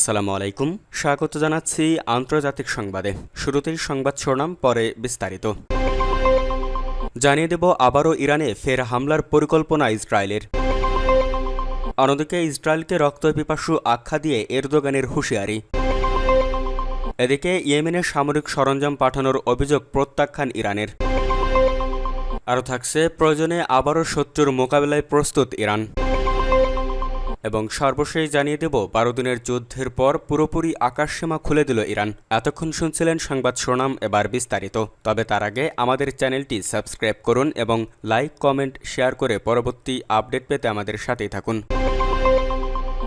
আসসালামু আলাইকুম। স্বাগত জানাচ্ছি আন্তর্জাতিক সংবাদে। শুরুতেই সংবাদ শিরোনাম, পরে বিস্তারিত। জানিয়ে দেব, আবারও ইরানে ফের হামলার পরিকল্পনা ইসরায়েলের। অন্যদিকে ইসরায়েলকে রক্তপিপাসু আখ্যা দিয়ে এরদোগানের হুঁশিয়ারি। এদিকে ইয়েমেনে সামরিক সরঞ্জাম পাঠানোর অভিযোগ প্রত্যাখ্যান ইরানের। আরও থাকছে, প্রয়োজনে আবারও শত্রুর মোকাবেলায় প্রস্তুত ইরান। এবং সর্বশেষ জানিয়ে দেব, বারো দিনের যুদ্ধের পর পুরোপুরি আকাশসীমা খুলে দিল ইরান। এতক্ষণ শুনছিলেন সংবাদ শোনাম এবার বিস্তারিত। তবে তার আগে আমাদের চ্যানেলটি সাবস্ক্রাইব করুন এবং লাইক, কমেন্ট, শেয়ার করে পরবর্তী আপডেট পেতে আমাদের সাথেই থাকুন।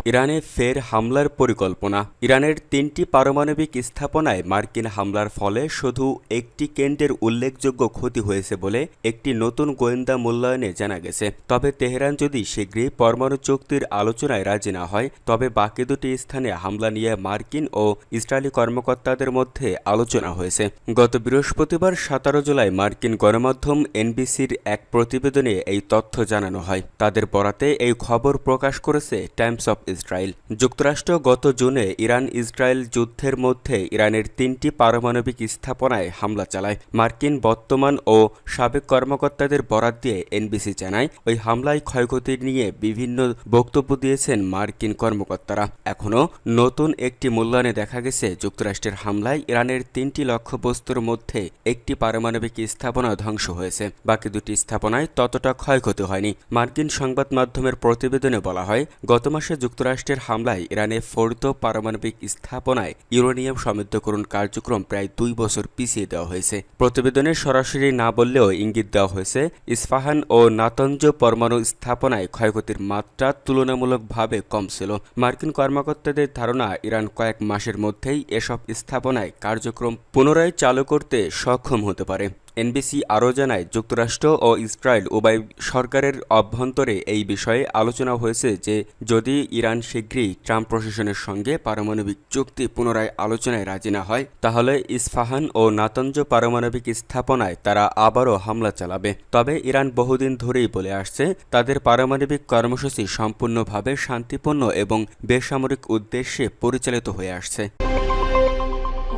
ইরানে ফের হামলার পরিকল্পনা। ইরানের তিনটি পারমাণবিক স্থাপনায় মার্কিন হামলার ফলে শুধু একটি কেন্দ্রের উল্লেখযোগ্য ক্ষতি হয়েছে বলে একটি নতুন গোয়েন্দা মূল্যায়নে জানা গেছে। তবে তেহরান যদি শীঘ্রই পরমাণু চুক্তির আলোচনায় রাজি না হয়, তবে বাকি দুটি স্থানে হামলা নিয়ে মার্কিন ও ইসরায়েলি কর্মকর্তাদের মধ্যে আলোচনা হয়েছে। গত বৃহস্পতিবার সতেরো জুলাই মার্কিন গণমাধ্যম এনবিসির এক প্রতিবেদনে এই তথ্য জানানো হয়। তাদের বরাতে এই খবর প্রকাশ করেছে টাইমস অফ ইসরায়েল। যুক্তরাষ্ট্র গত জুনে ইরান ইসরায়েল যুদ্ধের মধ্যে ইরানের তিনটি পারমাণবিক স্থাপনায় হামলা চালায়। মার্কিন বর্তমান ও সাবেক কর্মকর্তাদের বরাত দিয়ে এনবিসি জানায়, ওই হামলায় ক্ষয়ক্ষতি নিয়ে বিভিন্ন বক্তব্য দিয়েছেন মার্কিন কর্মকর্তারা। এখনও নতুন একটি মূল্যায়নে দেখা গেছে, যুক্তরাষ্ট্রের হামলায় ইরানের তিনটি লক্ষ্যবস্তুর মধ্যে একটি পারমাণবিক স্থাপনা ধ্বংস হয়েছে। বাকি দুটি স্থাপনায় ততটা ক্ষয়ক্ষতি হয়নি। মার্কিন সংবাদ মাধ্যমের প্রতিবেদনে বলা হয়, গত মাসে যুক্তরাষ্ট্র যুক্তরাষ্ট্রের হামলায় ইরানে ফোর্দ পারমাণবিক স্থাপনায় ইউরেনিয়াম সমৃদ্ধকরণ কার্যক্রম প্রায় দুই বছর পিছিয়ে দেওয়া হয়েছে। প্রতিবেদনে সরাসরি না বললেও ইঙ্গিত দেওয়া হয়েছে ইস্পাহান ও নাতঞ্জ পরমাণু স্থাপনায় ক্ষয়ক্ষতির মাত্রা তুলনামূলকভাবে কম ছিল। মার্কিন কর্মকর্তাদের ধারণা, ইরান কয়েক মাসের মধ্যেই এসব স্থাপনায় কার্যক্রম পুনরায় চালু করতে সক্ষম হতে পারে। এনবিসি আরও জানায়, যুক্তরাষ্ট্র ও ইসরায়েল উভয় সরকারের অভ্যন্তরে এই বিষয়ে আলোচনা হয়েছে যে, যদি ইরান শীঘ্রই ট্রাম্প প্রশাসনের সঙ্গে পারমাণবিক চুক্তি পুনরায় আলোচনায় রাজি না হয়, তাহলে ইস্পাহান ও নাতঞ্জ পারমাণবিক স্থাপনায় তারা আবারও হামলা চালাবে। তবে ইরান বহুদিন ধরেই বলে আসছে, তাদের পারমাণবিক কর্মসূচি সম্পূর্ণভাবে শান্তিপূর্ণ এবং বেসামরিক উদ্দেশ্যে পরিচালিত হয়ে আসছে।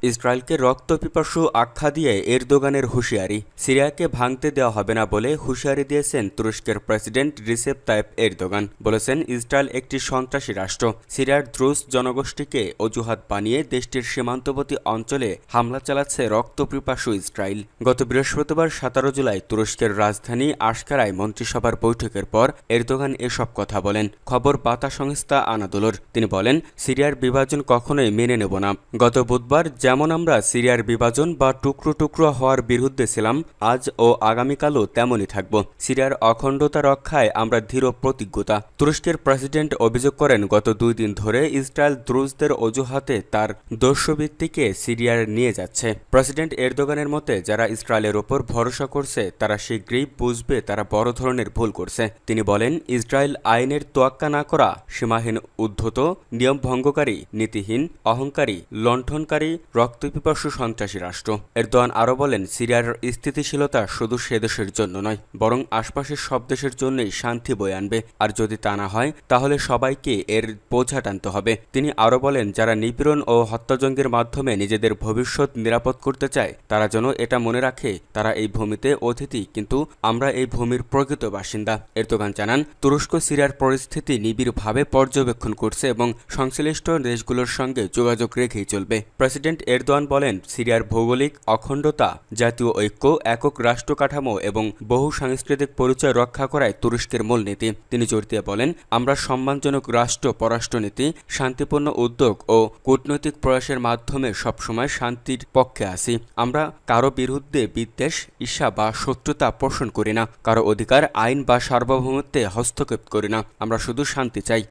ইসরায়েলকে রক্তপিপাসু আখ্যা দিয়ে এরদোগানের হুঁশিয়ারি। সিরিয়াকে ভাঙতে দেওয়া হবে না বলে হুঁশিয়ারি দিয়েছেন তুরস্কের প্রেসিডেন্ট রিসেপ তাইপ এরদোগান। বলেছেন, ইসরায়েল একটি সন্ত্রাসী রাষ্ট্র। সিরিয়ার দ্রুস জনগোষ্ঠীকে অজুহাত বানিয়ে দেশটির সীমান্তবর্তী অঞ্চলে হামলা চালাচ্ছে রক্তপিপাসু ইসরায়েল। গত বৃহস্পতিবার সতেরো জুলাই তুরস্কের রাজধানী আশকারায় মন্ত্রিসভার বৈঠকের পর এরদোগান এসব কথা বলেন। খবর বাতা সংস্থা আনাদুলোর। তিনি বলেন, সিরিয়ার বিভাজন কখনোই মেনে নেব না। গত বুধবার আমরা সিরিয়ার বিভাজন বা টুকরো টুকরো হওয়ার বিরুদ্ধে ছিলাম, আজ ও আগামীকালও তেমনই থাকব। সিরিয়ার অখণ্ডতা রক্ষায় আমরা দৃঢ় প্রতিজ্ঞতা। তুরস্কের প্রেসিডেন্ট অভিযোগ করেন, গত দুই দিন ধরে ইসরায়েল দ্রুজদের অজুহাতে তার দস্যুবৃত্তিকে সিরিয়ার নিয়ে যাচ্ছে। প্রেসিডেন্ট এরদোগানের মতে, যারা ইসরায়েলের ওপর ভরসা করছে, তারা শীঘ্রই বুঝবে তারা বড় ধরনের ভুল করছে। তিনি বলেন, ইসরায়েল আইনের তোয়াক্কা না করা, সীমাহীন উদ্ধত নিয়ম ভঙ্গকারী নীতিহীন, অহংকারী, লণ্ঠনকারী রক্তপিপাসু সন্ত্রাসী রাষ্ট্র। এরদোয়ান আরও বলেন, সিরিয়ার স্থিতিশীলতা শুধু সে দেশের জন্য নয়, বরং আশপাশের সব দেশের জন্যই শান্তি বয়ে আনবে। আর যদি তা না হয়, তাহলে সবাইকে এর বোঝা টানতে হবে। তিনি আরও বলেন, যারা নিপীড়ন ও হত্যাজঙ্গের মাধ্যমে নিজেদের ভবিষ্যৎ নিরাপদ করতে চায়, তারা যেন এটা মনে রাখে, তারা এই ভূমিতে অতিথি, কিন্তু আমরা এই ভূমির প্রকৃত বাসিন্দা। এরদোগান জানান, তুরস্ক সিরিয়ার পরিস্থিতি নিবিড়ভাবে পর্যবেক্ষণ করছে এবং সংশ্লিষ্ট দেশগুলোর সঙ্গে যোগাযোগ রেখেই চলবে। প্রেসিডেন্ট এরদোয়ান বলেন, সিরিয়ার ভৌগোলিক অখণ্ডতা, জাতীয় ঐক্য, একক রাষ্ট্র কাঠামো এবং বহু সাংস্কৃতিক পরিচয় রক্ষা করায় তুরস্কের মূলনীতি তিনি জোর দিয়ে বলেন, আমরা সম্মানজনক রাষ্ট্র, পররাষ্ট্রনীতি, শান্তিপূর্ণ উদ্যোগ ও কূটনৈতিক প্রয়াসের মাধ্যমে সবসময় শান্তির পক্ষে আছি। আমরা কারও বিরুদ্ধে বিদ্বেষ, ঈর্ষা বা শত্রুতা পোষণ করি না। কারও অধিকার, আইন বা সার্বভৌমত্বে হস্তক্ষেপ করি না। আমরা শুধু শান্তি চাই।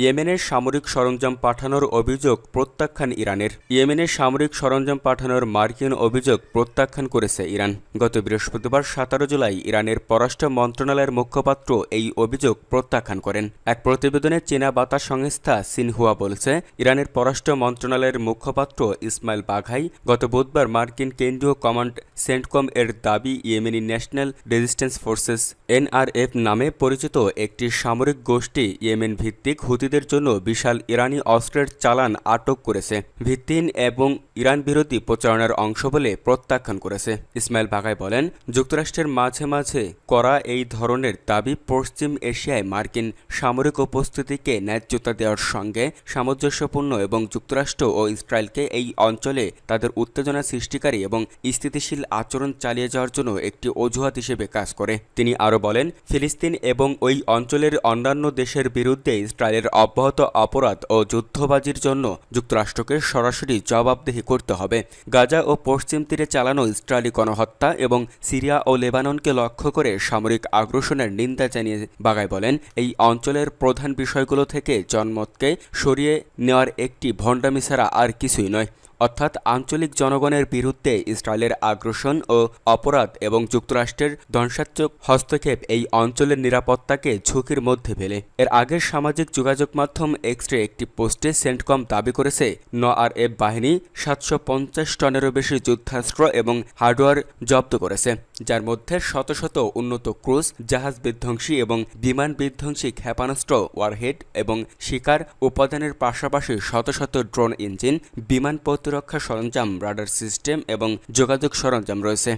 ইয়েমেনের সামরিক সরঞ্জাম পাঠানোর অভিযোগ প্রত্যাখ্যান ইরানের। ইয়েমেনের সামরিক সরঞ্জাম পাঠানোর মার্কিন অভিযোগ প্রত্যাখ্যান করেছে ইরান। গত বৃহস্পতিবার সতেরো জুলাই ইরানের পররাষ্ট্র মন্ত্রণালয়ের মুখপাত্র এই অভিযোগ প্রত্যাখ্যান করেন। এক প্রতিবেদনে চীনা বার্তা সংস্থা সিনহুয়া বলছে, ইরানের পররাষ্ট্র মন্ত্রণালয়ের মুখপাত্র ইসমাইল বাঘাই গত বুধবার মার্কিন কেন্দ্রীয় কমান্ড সেন্টকম এর দাবি Yemeni national resistance forces NRF নামে পরিচিত একটি সামরিক গোষ্ঠী ইয়েমেন ভিত্তিক হুতি সৌদিদের জন্য বিশাল ইরানি অস্ত্রের চালান আটক করেছে। ভিত্তিহীন এবং ইরান বিরোধী প্রচারণার অংশ বলে প্রত্যাখ্যান করেছে। ইসমাইল বাগাই বলেন, যুক্তরাষ্ট্রের মাঝে মাঝে করা এই ধরনের দাবি পশ্চিম এশিয়ায় মার্কিন সামরিক উপস্থিতিকে ন্যায্যতা দেওয়ার সঙ্গে সামঞ্জস্যপূর্ণ এবং যুক্তরাষ্ট্র ও ইসরায়েলকে এই অঞ্চলে তাদের উত্তেজনা সৃষ্টিকারী এবং স্থিতিশীল আচরণ চালিয়ে যাওয়ার জন্য একটি অজুহাত হিসেবে কাজ করে। তিনি আরও বলেন, ফিলিস্তিন এবং ওই অঞ্চলের অন্যান্য দেশের বিরুদ্ধে ইসরায়েলের অব্যাহত অপরাধ ও যুদ্ধবাজির জন্য যুক্তরাষ্ট্রকে সরাসরি জবাবদেহি করতে হবে। গাজা ও পশ্চিম তীরে চালানো ইসরায়েলি গণহত্যা এবং সিরিয়া ও লেবাননকে লক্ষ্য করে সামরিক আগ্রাসনের নিন্দা জানিয়ে বাগাই বলেন, এই অঞ্চলের প্রধান বিষয়গুলো থেকে জনমতকে সরিয়ে নেওয়ার একটি ভণ্ডামি ছাড়া আর কিছুই নয়। অর্থাৎ আঞ্চলিক জনগণের বিরুদ্ধে ইসরায়েলের আগ্রাসন ও অপরাধ এবং যুক্তরাষ্ট্রের ধ্বংসাত্মক হস্তক্ষেপ এই অঞ্চলের নিরাপত্তাকে ঝুঁকির মধ্যে ফেলে। এর আগের সামাজিক যোগাযোগ মাধ্যম এক্সরে একটি পোস্টে সেন্টকম দাবি করেছে ন নআরএফ বাহিনী সাতশো পঞ্চাশ টনেরও বেশি যুদ্ধাস্ত্র এবং হার্ডওয়্যার জব্দ করেছে, যার মধ্যে শত শত উন্নত ক্রুজ, জাহাজ বিধ্বংসী এবং বিমান বিধ্বংসী ক্ষেপণাস্ত্র, ওয়ারহেড এবং শিকার উপাদানের পাশাপাশি শত শত ড্রোন ইঞ্জিন, বিমান প্রতিরক্ষা সরঞ্জাম রাডার সিস্টেম এবং যোগাযোগ সরঞ্জাম রয়েছে।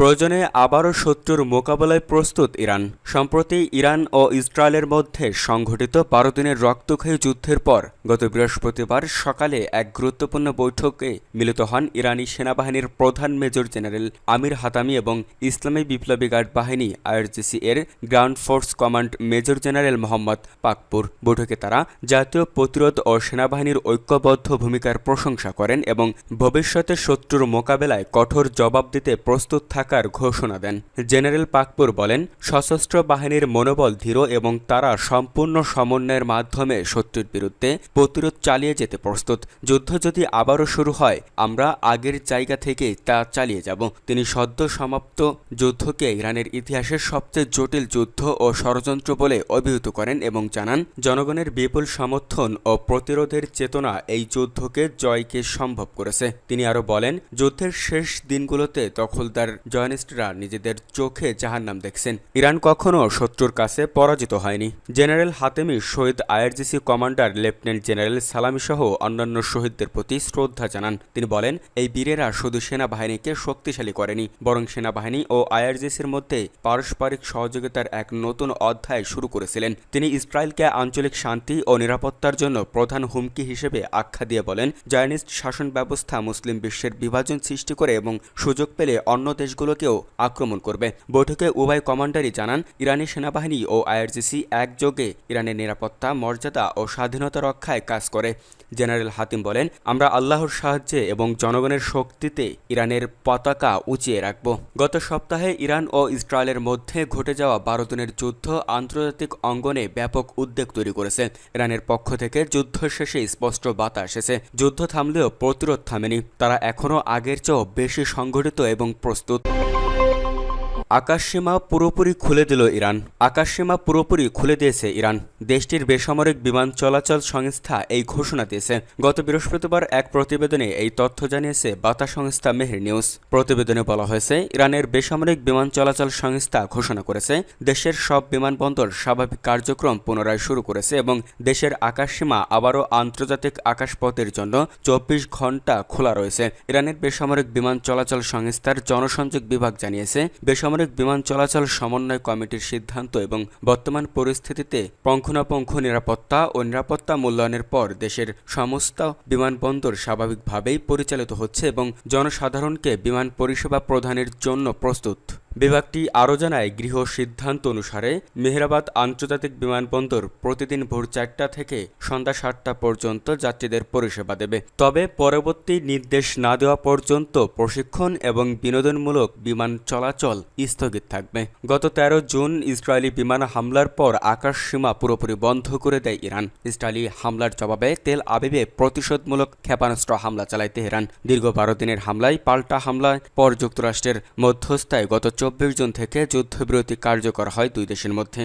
প্রয়োজনে আবারও শত্রুর মোকাবেলায় প্রস্তুত ইরান। সম্প্রতি ইরান ও ইসরায়েলের মধ্যে সংঘটিত বারো দিনের রক্তক্ষয়ী যুদ্ধের পর গত বৃহস্পতিবার সকালে এক গুরুত্বপূর্ণ বৈঠকে মিলিত হন ইরানি সেনাবাহিনীর প্রধান মেজর জেনারেল আমির হাতামি এবং ইসলামী বিপ্লবী গার্ড বাহিনী আইআরজিসি এর ground force command major general Mohammad Pakpour. বৈঠকে তারা জাতীয় প্রতিরোধ ও সেনাবাহিনীর ঐক্যবদ্ধ ভূমিকার প্রশংসা করেন এবং ভবিষ্যতে শত্রুর মোকাবেলায় কঠোর জবাব দিতে প্রস্তুত থাকার ঘোষণা দেন। জেনারেল পাকপুর বলেন, সশস্ত্র বাহিনীর মনোবল ধীর এবং তারা সম্পূর্ণ সমন্বয়ের মাধ্যমে শত্রুর বিরুদ্ধে প্রতিরোধ চালিয়ে যেতে প্রস্তুত। যুদ্ধ যদি আবারও শুরু হয়, আমরা আগের জায়গা থেকে তা চালিয়ে যাব। তিনি সদ্য সমাপ্ত যুদ্ধকে ইরানের ইতিহাসের সবচেয়ে জটিল যুদ্ধ ও ষড়যন্ত্র বলে অভিহিত করেন এবং জানান, জনগণের বিপুল সমর্থন ও প্রতিরোধের চেতনা এই যুদ্ধকে জয়কে সম্ভব করেছে। তিনি আরও বলেন, যুদ্ধের শেষ দিনগুলোতে দখলদার জয়নিস্টরা নিজেদের চোখে জাহান্নাম দেখছেন। ইরান কখনো শত্রুর কাছে পরাজিত হয়নি। জেনারেল হাতেমি শহীদ IRGC commander lieutenant general Salami সহ অন্যান্য শহীদদের প্রতি শ্রদ্ধা জানান। তিনি বলেন, এই বীরেরা শুধু সেনাবাহিনীকে শক্তিশালী করেনি, বরং সেনাবাহিনী ও আইআরজিসির মধ্যে পারস্পরিক সহযোগিতার এক নতুন অধ্যায় শুরু করেছিলেন। তিনি ইসরায়েলকে আঞ্চলিক শান্তি ও নিরাপত্তার জন্য প্রধান হুমকি হিসেবে আখ্যা দিয়ে বলেন, জায়নিস্ট শাসন ব্যবস্থা মুসলিম বিশ্বের বিভাজন সৃষ্টি করে এবং সুযোগ পেলে অন্য দেশগুলোকেও আক্রমণ করবে। বৈঠকে উভয় কমান্ডারই জানান, ইরানি সেনাবাহিনী ও আইআরজিসি একযোগে ইরানের নিরাপত্তা, মর্যাদা ও স্বাধীনতা রক্ষায় কাজ করে। জেনারেল হাতিম বলেন, আমরা আল্লাহর সাহায্যে এবং জনগণের শক্তিতে ইরানের পতাকা উঁচিয়ে রাখব। গত সপ্তাহে ইরান ও ইসরায়েলের মধ্যে ঘটে যাওয়া বারো দিনের যুদ্ধ আন্তর্জাতিক অঙ্গনে ব্যাপক উদ্বেগ তৈরি করেছে। ইরানের পক্ষ থেকে যুদ্ধ শেষে স্পষ্ট বার্তা এসেছে, যুদ্ধ থামলেও প্রতিরোধ থামেনি। তারা এখনও আগের চেয়েও বেশি সংগঠিত এবং প্রস্তুত। আকাশসীমা পুরোপুরি খুলে দিল ইরান। আকাশসীমা পুরোপুরি খুলে দিয়েছে ইরান। দেশটির বেসামরিক বিমান চলাচল সংস্থা এই ঘোষণা দিয়েছে। গত বৃহস্পতিবার এক প্রতিবেদনে এই তথ্য জানিয়েছে বার্তা সংস্থা মেহের নিউজ। প্রতিবেদনে বলা হয়েছে, ইরানের বেসামরিক বিমান চলাচল সংস্থা ঘোষণা করেছে, দেশের সব বিমানবন্দর স্বাভাবিক কার্যক্রম পুনরায় শুরু করেছে এবং দেশের আকাশসীমা আবারও আন্তর্জাতিক আকাশপথের জন্য চব্বিশ ঘণ্টা খোলা রয়েছে। ইরানের বেসামরিক বিমান চলাচল সংস্থার জনসংযোগ বিভাগ জানিয়েছে, বেসামরিক বেসামরিক বিমান চলাচল সমন্বয় কমিটির সিদ্ধান্ত এবং বর্তমান পরিস্থিতিতে পঙ্খনাপঙ্খ নিরাপত্তা ও নিরাপত্তা মূল্যায়নের পর দেশের সমস্ত বিমানবন্দর স্বাভাবিকভাবেই পরিচালিত হচ্ছে এবং জনসাধারণকে বিমান পরিষেবা প্রদানের জন্য প্রস্তুত। বিভাগটি আরও জানায়, গৃহ সিদ্ধান্ত অনুসারে মেহরাবাদ আন্তর্জাতিক বিমানবন্দর প্রতিদিন ভোর চারটা থেকে সন্ধ্যা সাতটা পর্যন্ত যাত্রীদের পরিষেবা দেবে। তবে পরবর্তী নির্দেশ না দেওয়া পর্যন্ত প্রশিক্ষণ এবং বিনোদনমূলক বিমান চলাচল স্থগিত থাকবে। গত তেরো জুন ইসরায়েলি বিমান হামলার পর আকাশ সীমা পুরোপুরি বন্ধ করে দেয় ইরান। ইসরায়েলি হামলার জবাবে তেল আবিবে প্রতিশোধমূলক ক্ষেপণাস্ত্র হামলা চালায় তেহরান। দীর্ঘ বারো দিনের হামলায় পাল্টা হামলায় পর যুক্তরাষ্ট্রের মধ্যস্থায় গত চব্বিশ জুন থেকে যুদ্ধবিরতি কার্যকর হয় দুই দেশের মধ্যে।